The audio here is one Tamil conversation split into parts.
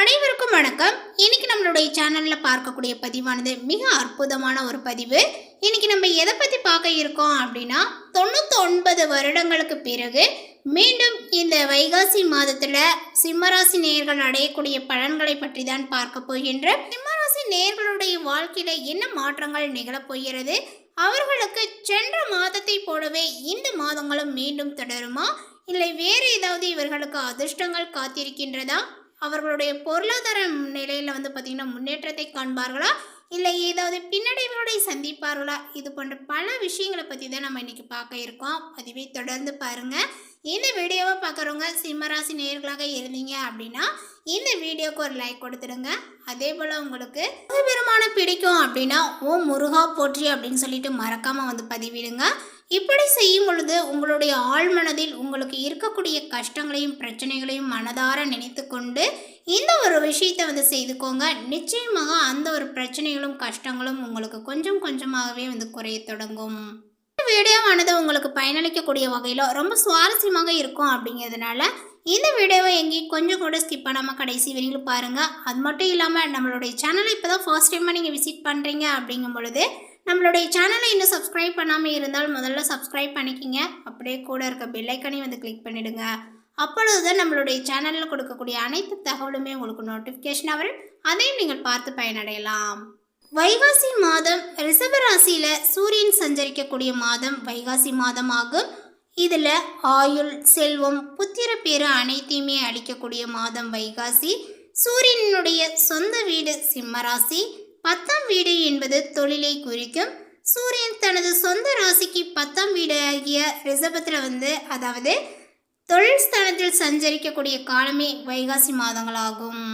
அனைவருக்கும் வணக்கம். இன்னைக்கு நம்மளுடைய சேனலில் பார்க்கக்கூடிய பதிவானது மிக அற்புதமான ஒரு பதிவு. இன்னைக்கு நம்ம எதை பற்றி பார்க்க இருக்கோம் அப்படின்னா தொண்ணூற்றி ஒன்பது வருடங்களுக்கு பிறகு மீண்டும் இந்த வைகாசி மாதத்தில் சிம்மராசி நேயர்கள் அடையக்கூடிய பலன்களை பற்றி தான் பார்க்க போகின்ற சிம்மராசி நேயர்களுடைய வாழ்க்கையில் என்ன மாற்றங்கள் நிகழப்போகிறது அவர்களுக்கு சென்ற மாதத்தை போலவே இந்த மாதங்களும் மீண்டும் தொடருமா? இல்லை வேறு ஏதாவது இவர்களுக்கு அதிர்ஷ்டங்கள் காத்திருக்கின்றதா? அவர்களுடைய பொருளாதார நிலையில் வந்து பார்த்திங்கன்னா முன்னேற்றத்தை காண்பார்களா? இல்லை ஏதாவது பின்னடைவுகளை சந்திப்பார்களா? இது போன்ற பல விஷயங்களை பற்றி தான் நம்ம இன்றைக்கி பார்க்க இருக்கோம். அதுவே தொடர்ந்து பாருங்கள் இந்த வீடியோவை பார்க்குறவங்க சிம்மராசி நேர்களாக இருந்தீங்க அப்படின்னா இந்த வீடியோக்கு ஒரு லைக் கொடுத்துடுங்க. அதே போல் உங்களுக்கு பெருமான பிடிக்கும் அப்படின்னா ஓ முருகா போற்றி அப்படின்னு சொல்லிட்டு மறக்காமல் வந்து பதிவிடுங்க. இப்படி செய்யும் பொழுது உங்களுடைய ஆழ்மனதில் உங்களுக்கு இருக்கக்கூடிய கஷ்டங்களையும் பிரச்சனைகளையும் மனதார நினைத்து கொண்டு இந்த ஒரு விஷயத்தை வந்து செய்துக்கோங்க. நிச்சயமாக அந்த ஒரு பிரச்சனைகளும் கஷ்டங்களும் உங்களுக்கு கொஞ்சம் கொஞ்சமாகவே வந்து குறைய தொடங்கும். இந்த வீடியோவானது உங்களுக்கு பயனளிக்கக்கூடிய வகையில் ரொம்ப சுவாரஸ்யமாக இருக்கும் அப்படிங்கிறதுனால இந்த வீடியோவை எங்கேயும் கொஞ்சம் கூட ஸ்கிப் பண்ணாமல் கடைசி வரைக்கும் பாருங்கள் அது மட்டும் இல்லாமல் நம்மளுடைய சேனலை இப்போ தான் ஃபர்ஸ்ட் டைமாக நீங்கள் விசிட் பண்ணுறீங்க அப்படிங்கும் பொழுது நம்மளுடைய சேனலை இன்னும் சப்ஸ்கிரைப் பண்ணாமல் இருந்தால் முதல்ல சப்ஸ்கிரைப் பண்ணிக்கிங்க. அப்படியே கூட இருக்க பெல்லைக்கனையும் வந்து கிளிக் பண்ணிவிடுங்க அப்பொழுது தான் நம்மளுடைய சேனலில் கொடுக்கக்கூடிய அனைத்து தகவலுமே உங்களுக்கு நோட்டிஃபிகேஷன் வரும். அதையும் நீங்கள் பார்த்து பயனடையலாம். வைகாசி மாதம் ரிஷப சூரியன் சஞ்சரிக்கக்கூடிய மாதம் வைகாசி மாதம் ஆகும் இதில் ஆயுள் செல்வம் புத்திர பேரு அனைத்தையுமே அளிக்கக்கூடிய மாதம் வைகாசி. சூரியனுடைய சொந்த வீடு சிம்மராசி பத்தாம் வீடு என்பது தொழிலை குறிக்கும். சூரியன் தனது சொந்த ராசிக்கு பத்தாம் வீடு ஆகிய ரிசபத்தில் வந்து அதாவது தொழில் ஸ்தானத்தில் சஞ்சரிக்கக்கூடிய காலமே வைகாசி மாதங்களாகும்.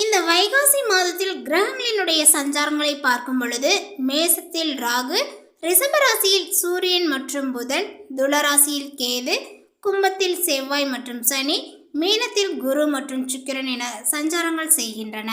இந்த வைகாசி மாதத்தில் கிரகங்களினுடைய சஞ்சாரங்களை பார்க்கும் பொழுது மேசத்தில் ராகு ரிஷபராசியில் சூரியன் மற்றும் புதன் துளராசியில் கேது கும்பத்தில் செவ்வாய் மற்றும் சனி மீனத்தில் குரு மற்றும் சுக்கிரன் என சஞ்சாரங்கள் செய்கின்றன.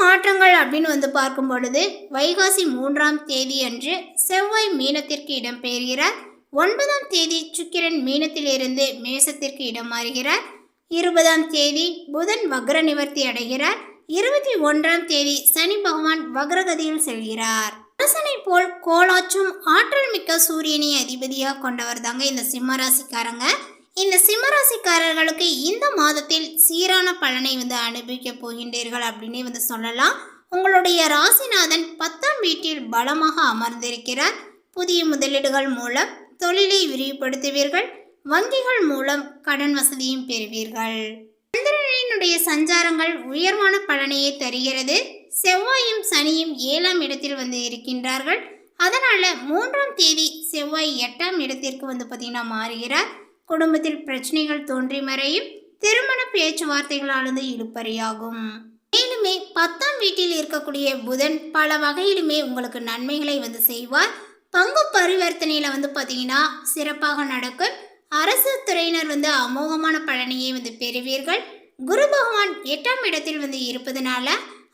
மாற்றங்கள் அப்படின்னு வந்து பார்க்கும் பொழுது வைகாசி மூன்றாம் தேதி அன்று செவ்வாய் மீனத்திற்கு இடம்பெறுகிறார் ஒன்பதாம் தேதி சுக்கிரன் மீனத்திலிருந்து மேசத்திற்கு இடம் மாறுகிறார். இருபதாம் தேதி புதன் வக்ர நிவர்த்தி அடைகிறார். இருபத்தி ஒன்றாம் தேதி சனி பகவான் வக்ரகதியில் செல்கிறார். அரசனை போல் கோலாச்சும் ஆற்றல் மிக்க சூரியனை அதிபதியாக கொண்டவர் தாங்க இந்த சிம்மராசிக்காரங்க இந்த சிம்மராசிக்காரர்களுக்கு இந்த மாதத்தில் சீரான பலனை வந்து அனுபவிக்க போகின்றீர்கள் அப்படின்னே வந்து சொல்லலாம். உங்களுடைய ராசிநாதன் பத்தாம் வீட்டில் பலமாக அமர்ந்திருக்கிறார். புதிய முதலீடுகள் மூலம் தொழிலை விரிவுபடுத்துவீர்கள். வங்கிகள் மூலம் கடன் வசதியும் பெறுவீர்கள். சந்திரனினுடைய சஞ்சாரங்கள் உயர்வான பலனையே தருகிறது. செவ்வாயும் சனியும் ஏழாம் இடத்தில் வந்து இருக்கின்றார்கள். அதனால மூன்றாம் தேதி செவ்வாய் எட்டாம் இடத்திற்கு வந்து பார்த்தீங்கன்னா மாறுகிறார். குடும்பத்தில் பிரச்சனைகள் தோன்றி மறையும் திருமண பேச்சுவார்த்தைகளானது இழுப்பறியாகும் மேலுமே பத்தாம் வீட்டில் இருக்கக்கூடிய புதன் பல வகையிலுமே உங்களுக்கு நன்மைகளை வந்து செய்வார். பங்கு பரிவர்த்தனையில் வந்து பார்த்தீங்கன்னா சிறப்பாக நடக்கும். அரசு துறையினர் வந்து அமோகமான பலனையை வந்து பெறுவீர்கள். குரு பகவான் எட்டாம் இடத்தில் வந்து இருப்பதனால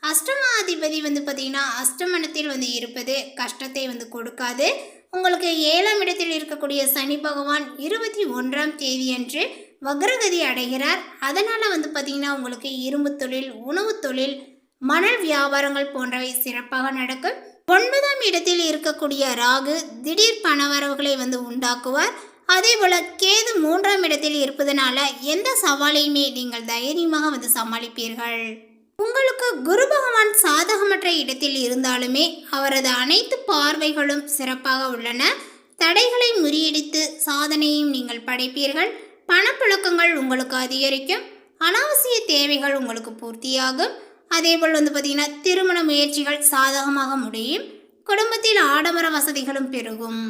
அஷ்டமாதிபதி வந்து பார்த்தீங்கன்னா அஷ்டமனத்தில் வந்து இருப்பது கஷ்டத்தை வந்து கொடுக்காது. உங்களுக்கு ஏழாம் இடத்தில் இருக்கக்கூடிய சனி பகவான் இருபத்தி ஒன்றாம் தேதி அன்று வக்ரகதி அடைகிறார். அதனால் வந்து பார்த்திங்கன்னா உங்களுக்கு இரும்பு தொழில் உணவு தொழில் மணல் வியாபாரங்கள் போன்றவை சிறப்பாக நடக்கும். ஒன்பதாம் இடத்தில் இருக்கக்கூடிய ராகு திடீர் பணவரவுகளை வந்து உண்டாக்குவார். அதே போல் கேது மூன்றாம் இடத்தில் இருப்பதனால எந்த சவாலையுமே நீங்கள் தைரியமாக வந்து சமாளிப்பீர்கள். உங்களுக்கு குரு பகவான் சாதகமற்ற இடத்தில் இருந்தாலுமே அவரது அனைத்து பார்வைகளும் சிறப்பாக உள்ளன. தடைகளை முறியடித்து சாதனையும் நீங்கள் படைப்பீர்கள். பணப்புழக்கங்கள் உங்களுக்கு அதிகரிக்கும். அனாவசிய தேவைகள் உங்களுக்கு பூர்த்தியாகும். அதேபோல் வந்து பார்த்திங்கன்னா திருமண முயற்சிகள் சாதகமாக முடியும். குடும்பத்தில் ஆடம்பர வசதிகளும் பெருகும்.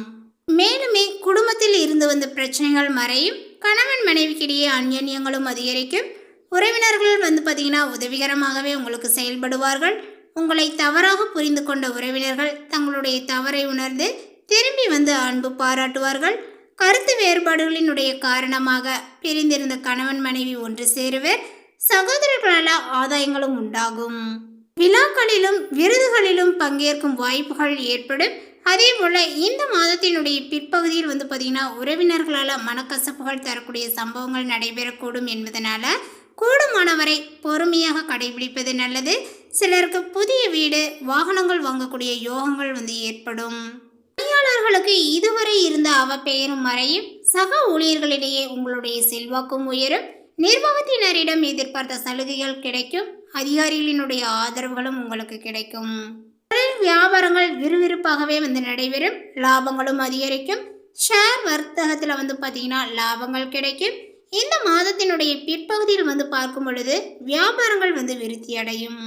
மேலுமே குடும்பத்தில் இருந்து வந்த பிரச்சனைகள் மறையும். கணவன் மனைவிக்கிடையே அந்யன்யங்களும் அதிகரிக்கும். உறவினர்கள் வந்து பார்த்திங்கன்னா உதவிகரமாகவே உங்களுக்கு செயல்படுவார்கள். உங்களை தவறாக புரிந்து கொண்ட உறவினர்கள் தங்களுடைய தவறை உணர்ந்து திரும்பி வந்து அன்பு பாராட்டுவார்கள். கருத்து வேறுபாடுகளினுடைய காரணமாக பிரிந்திருந்த கணவன் மனைவி ஒன்று சேருவர். சகோதரர்களால் ஆதாயங்களும் உண்டாகும். விழாக்களிலும் விருதுகளிலும் பங்கேற்கும் வாய்ப்புகள் ஏற்படும். அதே போல் இந்த மாதத்தினுடைய பிற்பகுதியில் வந்து பார்த்திங்கன்னா உறவினர்களால் மனக்கசப்புகள் தரக்கூடிய சம்பவங்கள் நடைபெறக்கூடும் என்பதனால கூடுமானவரை பொறுமையாக கடைபிடிப்பது நல்லது. சிலருக்கு புதிய வீடு வாகனங்கள் வாங்கக்கூடிய யோகங்கள் வந்து ஏற்படும். பணியாளர்களுக்கு இதுவரை இருந்த அவப்பெயரும் மறையும். சக ஊழியர்களிடையே உங்களுடைய செல்வாக்கும் உயரும். நிர்வாகத்தினரிடம் எதிர்பார்த்த சலுகைகள் கிடைக்கும். அதிகாரிகளினுடைய ஆதரவுகளும் உங்களுக்கு கிடைக்கும். வியாபாரங்கள் விறுவிறுப்பாகவே வந்து நடைபெறும். லாபங்களும் அதிகரிக்கும். ஷேர் வர்த்தகத்தில் வந்து பார்த்தீங்கன்னா லாபங்கள் கிடைக்கும். இந்த மாதத்தினுடைய பிற்பகுதியில் வந்து பார்க்கும் பொழுது வியாபாரங்கள் வந்து விருத்தி அடையும்.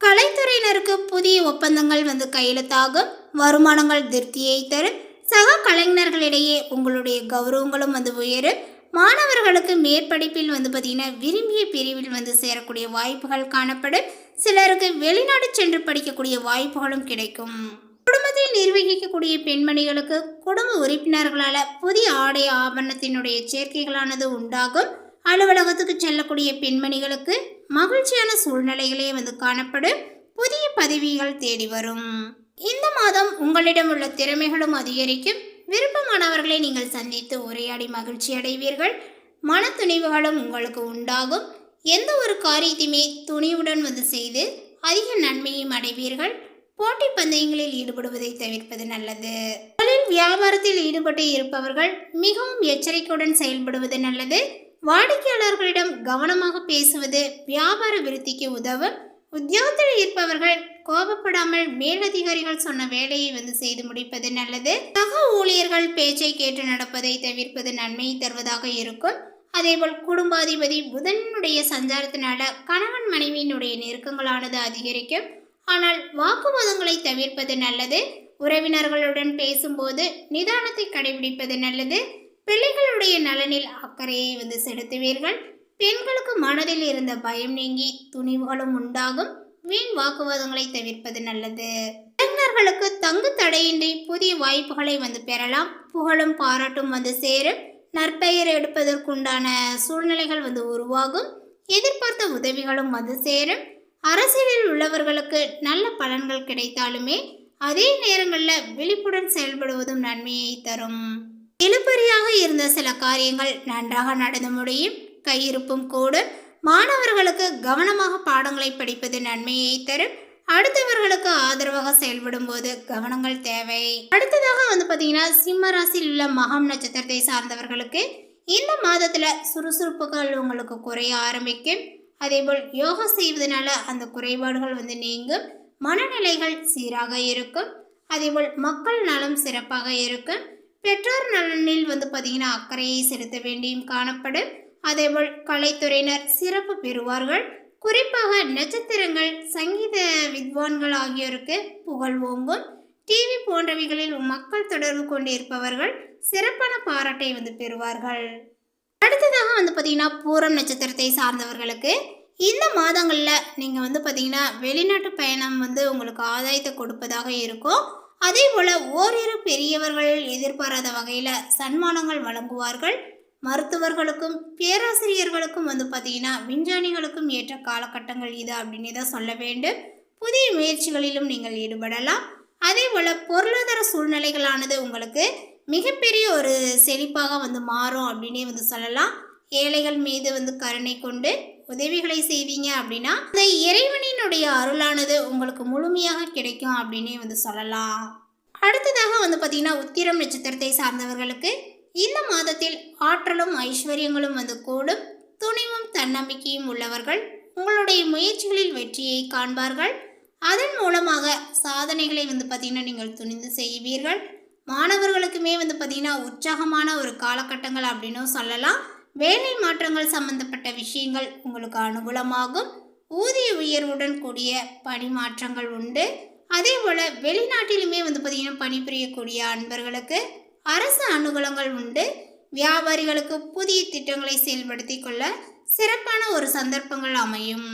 கலைத்துறையினருக்கு புதிய ஒப்பந்தங்கள் வந்து கையெழுத்தாகும் வருமானங்கள் திருப்தியை தரும். சக கலைஞர்களிடையே உங்களுடைய கௌரவங்களும் வந்து உயரும். மாணவர்களுக்கு மேற்படிப்பில் வந்து பார்த்தீங்கன்னா விரும்பிய பிரிவில் வந்து சேரக்கூடிய வாய்ப்புகள் காணப்படும். சிலருக்கு வெளிநாடு சென்று படிக்கக்கூடிய வாய்ப்புகளும் கிடைக்கும். குடும்பத்தை நிர்வகிக்கக்கூடிய பெண்மணிகளுக்கு குடும்ப உறுப்பினர்களால் புதிய ஆடை ஆபரணத்தினுடைய சேர்க்கைகளானது உண்டாகும். அலுவலகத்துக்கு செல்லக்கூடிய பெண்மணிகளுக்கு மகிழ்ச்சியான சூழ்நிலைகளே வந்து காணப்படும். புதிய பதவிகள் தேடி வரும். இந்த மாதம் உங்களிடம் உள்ள திறமைகளும் அதிகரிக்கும். விருப்பமானவர்களை நீங்கள் சந்தித்து உரையாடி மகிழ்ச்சி அடைவீர்கள். மன துணிவுகளும் உங்களுக்கு உண்டாகும். எந்த ஒரு காரியத்தையுமே துணிவுடன் வந்து செய்து அதிக நன்மையும் அடைவீர்கள். போட்டி பந்தயங்களில் ஈடுபடுவதை தவிர்ப்பது நல்லது. தொழில் வியாபாரத்தில் ஈடுபட்டு இருப்பவர்கள் மிகவும் எச்சரிக்கையுடன் செயல்படுவது நல்லது. வாடிக்கையாளர்களிடம் கவனமாக பேசுவது வியாபார விருத்திக்கு உதவும். உத்தியோகத்தில் இருப்பவர்கள் கோபப்படாமல் மேலதிகாரிகள் சொன்ன வேலையை வந்து செய்து முடிப்பது நல்லது. சக ஊழியர்கள் பேச்சை கேட்டு நடப்பதை தவிர்ப்பது நன்மையை தருவதாக இருக்கும். அதேபோல் குடும்பாதிபதி புதனுடைய சஞ்சாரத்தினால கணவன் மனைவியினுடைய நெருக்கங்களானது அதிகரிக்கும். ஆனால் வாக்குவாதங்களை தவிர்ப்பது நல்லது. உறவினர்களுடன் பேசும்போது நிதானத்தை கடைபிடிப்பது நல்லது. பிள்ளைகளுடைய நலனில் அக்கறையை வந்து செலுத்துவீர்கள். பெண்களுக்கு மனதில் இருந்த பயம் நீங்கி துணிவுகளும் உண்டாகும். வீண் வாக்குவாதங்களை தவிர்ப்பது நல்லது. இளைஞர்களுக்கு தங்கு தடையின்றி புதிய வாய்ப்புகளை வந்து பெறலாம். புகழும் பாராட்டும் வந்து சேரும். நற்பெயர் எடுப்பதற்குண்டான சூழ்நிலைகள் வந்து உருவாகும். எதிர்பார்த்த உதவிகளும் வந்து சேரும். அரசியலில் உள்ளவர்களுக்கு நல்ல பலன்கள் கிடைத்தாலுமே அதே நேரங்களில் விழிப்புடன் செயல்படுவதும் நன்மையை தரும். இழுபறியாக இருந்த சில காரியங்கள் நன்றாக நடந்து முடியும். கையிருப்பும் கூடும் மாணவர்களுக்கு கவனமாக பாடங்களை படிப்பது நன்மையை தரும். அடுத்தவர்களுக்கு ஆதரவாக செயல்படும் போது கவனங்கள் தேவை. அடுத்ததாக வந்து பார்த்தீங்கன்னா சிம்ம ராசியில் உள்ள மகம் நட்சத்திரத்தை சார்ந்தவர்களுக்கு இந்த மாதத்தில் சுறுசுறுப்புகள் உங்களுக்கு குறைய ஆரம்பிக்கும். அதேபோல் யோகா செய்வதனால அந்த குறைபாடுகள் வந்து நீங்கும் மனநிலைகள் சீராக இருக்கும். அதேபோல் மக்கள் நலம் சிறப்பாக இருக்கும். பெற்றோர் நலனில் வந்து பார்த்திங்கன்னா அக்கறையை செலுத்த வேண்டியும் காணப்படும். அதேபோல் கலைத்துறையினர் சிறப்பு பெறுவார்கள். குறிப்பாக நட்சத்திரங்கள் சங்கீத வித்வான்கள் ஆகியோருக்கு புகழ் ஓங்கும். டிவி போன்றவைகளில் மக்கள் தொடர்பு கொண்டிருப்பவர்கள் சிறப்பான பாராட்டை வந்து பெறுவார்கள். அடுத்ததாக வந்து பார்த்தீங்கன்னா பூரம் நட்சத்திரத்தை சார்ந்தவர்களுக்கு இந்த மாதங்களில் நீங்கள் வந்து பார்த்தீங்கன்னா வெளிநாட்டு பயணம் வந்து உங்களுக்கு ஆதாயத்தை கொடுப்பதாக இருக்கும். அதே போல் ஓரிரு பெரியவர்கள் எதிர்பாராத வகையில் சன்மானங்கள் வழங்குவார்கள். மருத்துவர்களுக்கும் பேராசிரியர்களுக்கும் வந்து பார்த்தீங்கன்னா விஞ்ஞானிகளுக்கும் ஏற்ற காலகட்டங்கள் இது அப்படின்னு தான் சொல்ல வேண்டும். புதிய முயற்சிகளிலும் நீங்கள் ஈடுபடலாம். அதே போல் பொருளாதார சூழ்நிலைகளானது உங்களுக்கு மிகப்பெரிய ஒரு செழிப்பாக வந்து மாறும் அப்படின்னே வந்து சொல்லலாம். ஏழைகள் மீது வந்து கருணை கொண்டு உதவிகளை செய்வீங்க அப்படின்னா அந்த இறைவனினுடைய அருளானது உங்களுக்கு முழுமையாக கிடைக்கும் அப்படின்னே வந்து சொல்லலாம். அடுத்ததாக வந்து பார்த்திங்கன்னா உத்திரம் நட்சத்திரத்தை சார்ந்தவர்களுக்கு இந்த மாதத்தில் ஆற்றலும் ஐஸ்வர்யங்களும் வந்து கூடும். துணிவும் தன்னம்பிக்கையும் உள்ளவர்கள் உங்களுடைய முயற்சிகளில் வெற்றியை காண்பார்கள். அதன் மூலமாக சாதனைகளை வந்து பார்த்திங்கன்னா நீங்கள் துணிந்து செய்வீர்கள். மாணவர்களுக்குமே வந்து பார்த்திங்கன்னா உற்சாகமான ஒரு காலகட்டங்கள் அப்படின்னும் சொல்லலாம். வேலை மாற்றங்கள் சம்பந்தப்பட்ட விஷயங்கள் உங்களுக்கு அனுகூலமாகும். ஊதிய உயர்வுடன் கூடிய பணி மாற்றங்கள் உண்டு. அதே போல் வெளிநாட்டிலுமே வந்து பார்த்திங்கன்னா பணிபுரியக்கூடிய அன்பர்களுக்கு அரசு அனுகூலங்கள் உண்டு. வியாபாரிகளுக்கு புதிய திட்டங்களை செயல்படுத்தி கொள்ள சிறப்பான ஒரு சந்தர்ப்பங்கள் அமையும்.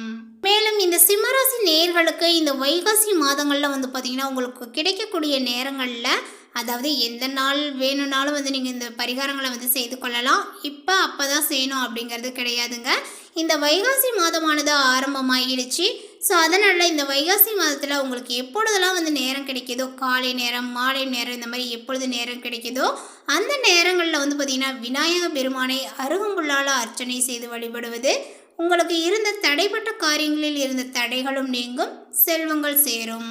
மேலும் இந்த சிம்மராசி நேர்களுக்கு இந்த வைகாசி மாதங்களில் வந்து பார்த்திங்கன்னா உங்களுக்கு கிடைக்கக்கூடிய நேரங்களில் அதாவது எந்த நாள் வேணும்னாலும் வந்து நீங்கள் இந்த பரிகாரங்களை வந்து செய்து கொள்ளலாம். இப்போ அப்போ தான் செய்யணும் அப்படிங்கிறது கிடையாதுங்க. இந்த வைகாசி மாதமானது ஆரம்பமாகிடுச்சு ஸோ அதனால் இந்த வைகாசி மாதத்தில் உங்களுக்கு எப்பொழுதெல்லாம் வந்து நேரம் கிடைக்கிதோ காலை நேரம் மாலை நேரம் இந்த மாதிரி எப்பொழுது நேரம் கிடைக்கிதோ அந்த நேரங்களில் வந்து பார்த்திங்கன்னா விநாயக பெருமானை அருகம்புல்லால் அர்ச்சனை செய்து வழிபடுவது உங்களுக்கு இருந்த தடைப்பட்ட காரியங்களில் இருந்த தடைகளும் நீங்கும் செல்வங்கள் சேரும்.